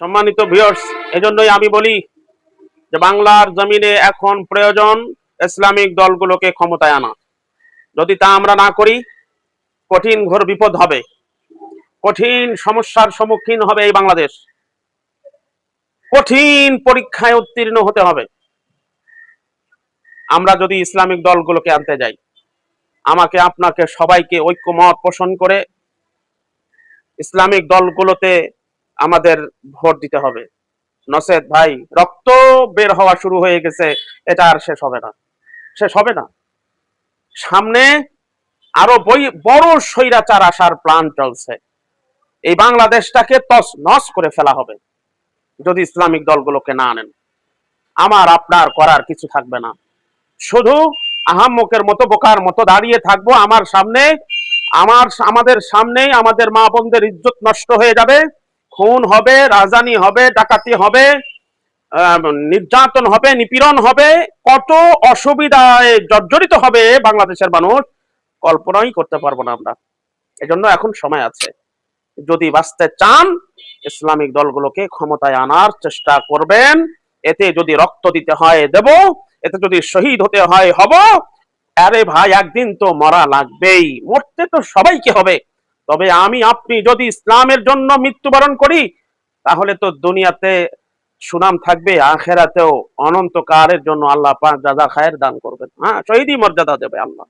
সম্মানিত ভিউয়ার্স এজন্যই আমি বলি যে বাংলার জমিনে এখন প্রয়োজন ইসলামিক দলগুলোকে ক্ষমতায় আনা। যদি তা আমরা না করি, কঠিন ঘোর বিপদ হবে। কঠিন সমস্যার সম্মুখীন হবে এই বাংলাদেশ। কঠিন পরীক্ষায় উত্তীর্ণ হতে হবে। আমরা যদি ইসলামিক দলগুলোকে আনতে যাই, আমাকে, আপনাকে সবাইকে ঐক্যমত পোষণ করে ইসলামিক দলগুলোতে আমাদের ভোট দিতে হবে। নসেদ ভাই, রক্ত বের হওয়া শুরু হয়ে গেছে, এটা আর শেষ হবে না। শেষ হবে না। সামনে আরও বড় স্বৈরাচার আসার প্ল্যান চলছে। এই বাংলাদেশটাকে তস নস করে ফেলা হবে, যদি ইসলামিক দলগুলোকে না আনেন। আমার, আপনার করার কিছু থাকবে না। শুধু আহাম্মকের মতো, বোকার মতো দাঁড়িয়ে থাকব আমার সামনে। আমার, আমাদের সামনেই আমাদের মা বোনদের ইজ্জত নষ্ট হয়ে যাবে। খুন হবে রাজধানী হবে, ডাকাতি হবে নির্যাতন হবে, নিপীড়ন হবে, কত অসুবিধায় জর্জরিত হবে বাংলাদেশের মানুষ, কল্পনাই করতে পারব না আমরা। এজন্য এখন সময় আছে। যদি বাঁচতে চান, ইসলামিক দলগুলোকে ক্ষমতায় আনার চেষ্টা করবেন। এতে যদি রক্ত দিতে হয়, দেব। এতে যদি শহীদ হতে হয়, হব। আরে ভাই, একদিন তো মরা লাগবেই। মরতে তো সবাইকে হবে। তবে আমি, আপনি যদি ইসলামের জন্য মৃত্যুবরণ করি, তাহলে তো দুনিয়াতে সুনাম থাকবে, আখেরাতেও অনন্তকালের জন্য আল্লাহ পাক দাদা খায়ের দান করবেন। হ্যাঁ শহীদই মর্যাদা দেবে আল্লাহ।